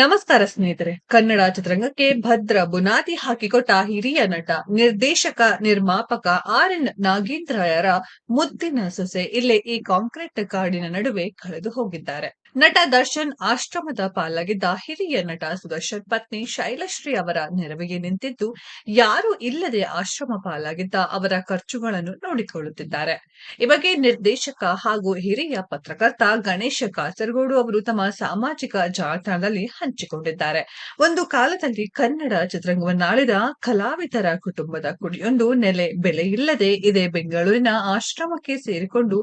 ನಮಸ್ಕಾರ ಸ್ನೇಹಿತರೆ. ಕನ್ನಡ ಚಿತ್ರರಂಗಕ್ಕೆ ಭದ್ರ ಬುನಾದಿ ಹಾಕಿಕೊಟ್ಟ ಹಿರಿಯ ನಟ, ನಿರ್ದೇಶಕ, ನಿರ್ಮಾಪಕ ಆರ್ ಎನ್ ನಾಗೇಂದ್ರಯರ ಮುದ್ದಿನ ಸೊಸೆ ಇಲ್ಲೇ ಈ ಕಾಂಕ್ರೀಟ್ ಕಾಡಿನ ನಡುವೆ ಕಳೆದು ಹೋಗಿದ್ದಾರೆ. ನಟ ದರ್ಶನ್ ಆಶ್ರಮದ ಪಾಲಾಗಿದ್ದ ಹಿರಿಯ ನಟ ಸುದರ್ಶನ್ ಪತ್ನಿ ಶೈಲಶ್ರೀ ಅವರ ನೆರವಿಗೆ ನಿಂತಿದ್ದು, ಯಾರು ಇಲ್ಲದೆ ಆಶ್ರಮ ಪಾಲಾಗಿದ್ದ ಅವರ ಖರ್ಚುಗಳನ್ನು ನೋಡಿಕೊಳ್ಳುತ್ತಿದ್ದಾರೆ. ಈ ಬಗ್ಗೆ ನಿರ್ದೇಶಕ ಹಾಗೂ ಹಿರಿಯ ಪತ್ರಕರ್ತ ಗಣೇಶ ಕಾಸರಗೋಡು ಅವರು ತಮ್ಮ ಸಾಮಾಜಿಕ ಜಾಲತಾಣದಲ್ಲಿ ಹಂಚಿಕೊಂಡಿದ್ದಾರೆ. ಒಂದು ಕಾಲದಲ್ಲಿ ಕನ್ನಡ ಚಿತ್ರರಂಗವನ್ನಾಳಿದ ಕಲಾವಿದರ ಕುಟುಂಬದ ಕುಡಿಯೊಂದು ನೆಲೆ ಬೆಲೆ ಇಲ್ಲದೆ ಇದೇ ಬೆಂಗಳೂರಿನ ಆಶ್ರಮಕ್ಕೆ ಸೇರಿಕೊಂಡು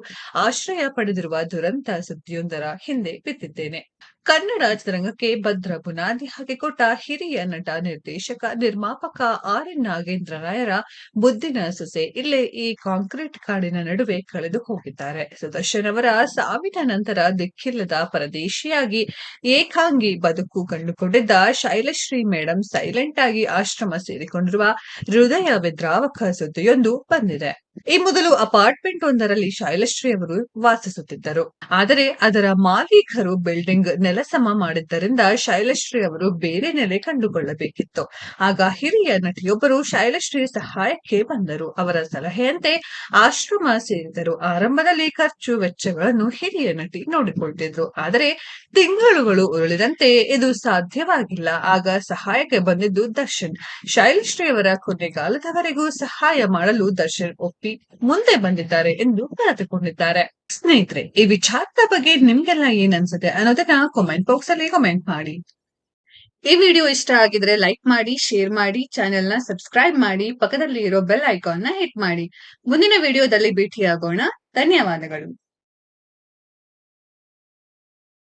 ಆಶ್ರಯ ಪಡೆದಿರುವ ದುರಂತ ಸುದ್ದಿಯೊಂದರ ಹಿಂದೆ ಬಿದ್ದಿದ್ದೇನೆ. ಕನ್ನಡ ಚಿತ್ರರಂಗಕ್ಕೆ ಭದ್ರ ಬುನಾದಿ ಹಾಕಿಕೊಟ್ಟ ಹಿರಿಯ ನಟ, ನಿರ್ದೇಶಕ, ನಿರ್ಮಾಪಕ ಆರ್ ಎನ್ ನಾಗೇಂದ್ರ ರಾಯರ ಬುದ್ದಿನ ಸೊಸೆ. ಇಲ್ಲೇ ಈ ಕಾಂಕ್ರೀಟ್ ಕಾಡಿನ ನಡುವೆ ಕಳೆದು ಹೋಗಿದ್ದಾರೆ. ಸುದರ್ಶನ್ ಅವರ ಸಾವಿನ ನಂತರ ದಿಕ್ಕಿಲ್ಲದ ಪರದೇಶಿಯಾಗಿ ಏಕಾಂಗಿ ಬದುಕು ಕಂಡುಕೊಂಡಿದ್ದ ಶೈಲಶ್ರೀ ಮೇಡಂ ಸೈಲೆಂಟ್ ಆಗಿ ಆಶ್ರಮ ಸೇರಿಕೊಂಡಿರುವ ಹೃದಯ ವಿದ್ರಾವಕ ಸುದ್ದಿಯೊಂದು ಬಂದಿದೆ. ಈ ಮೊದಲು ಅಪಾರ್ಟ್ಮೆಂಟ್ ಒಂದರಲ್ಲಿ ಶೈಲಶ್ರೀ ಅವರು ವಾಸಿಸುತ್ತಿದ್ದರು. ಆದರೆ ಅದರ ಮಾಲೀಕರು ಬಿಲ್ಡಿಂಗ್ ನೆಲಸಮ ಮಾಡಿದ್ದರಿಂದ ಶೈಲಶ್ರೀ ಅವರು ಬೇರೆ ನೆಲೆ ಕಂಡುಕೊಳ್ಳಬೇಕಿತ್ತು. ಆಗ ಹಿರಿಯ ನಟಿಯೊಬ್ಬರು ಶೈಲಶ್ರೀ ಸಹಾಯಕ್ಕೆ ಬಂದರು. ಅವರ ಸಲಹೆಯಂತೆ ಆಶ್ರಮ ಸೇರಿದರು. ಆರಂಭದಲ್ಲಿ ಖರ್ಚು ವೆಚ್ಚಗಳನ್ನು ಹಿರಿಯ ನಟಿ ನೋಡಿಕೊಳ್ತಿದ್ರು. ಆದರೆ ತಿಂಗಳುಗಳು ಉರುಳಿದಂತೆ ಇದು ಸಾಧ್ಯವಾಗಿಲ್ಲ. ಆಗ ಸಹಾಯಕ್ಕೆ ಬಂದಿದ್ದು ದರ್ಶನ್. ಶೈಲಶ್ರೀ ಅವರ ಕೊನೆಗಾಲದವರೆಗೂ ಸಹಾಯ ಮಾಡಲು ದರ್ಶನ್ ಒಪ್ಪಿ ಮುಂದೆ ಬಂದಿದ್ದಾರೆ ಎಂದು ಕರೆದುಕೊಂಡಿದ್ದಾರೆ ಸ್ನೇಹಿತರೆ, ಈ ವಿಚಾರದ ಬಗ್ಗೆ ನಿಮ್ಗೆಲ್ಲ ಏನ್ ಅನ್ಸುತ್ತೆ ಅನ್ನೋದನ್ನ ಕಾಮೆಂಟ್ ಬಾಕ್ಸ್ ಅಲ್ಲಿ ಕಾಮೆಂಟ್ ಮಾಡಿ. ಈ ವಿಡಿಯೋ ಇಷ್ಟ ಆಗಿದ್ರೆ ಲೈಕ್ ಮಾಡಿ ಶೇರ್ ಮಾಡಿ ಚಾನೆಲ್ನ ಸಬ್ಸ್ಕ್ರೈಬ್ ಮಾಡಿ ಪಕ್ಕದಲ್ಲಿ ಇರೋ ಬೆಲ್ ಐಕಾನ್ನ ಹಿಟ್ ಮಾಡಿ. ಮುಂದಿನ ವಿಡಿಯೋದಲ್ಲಿ ಭೇಟಿಯಾಗೋಣ. ಧನ್ಯವಾದಗಳು.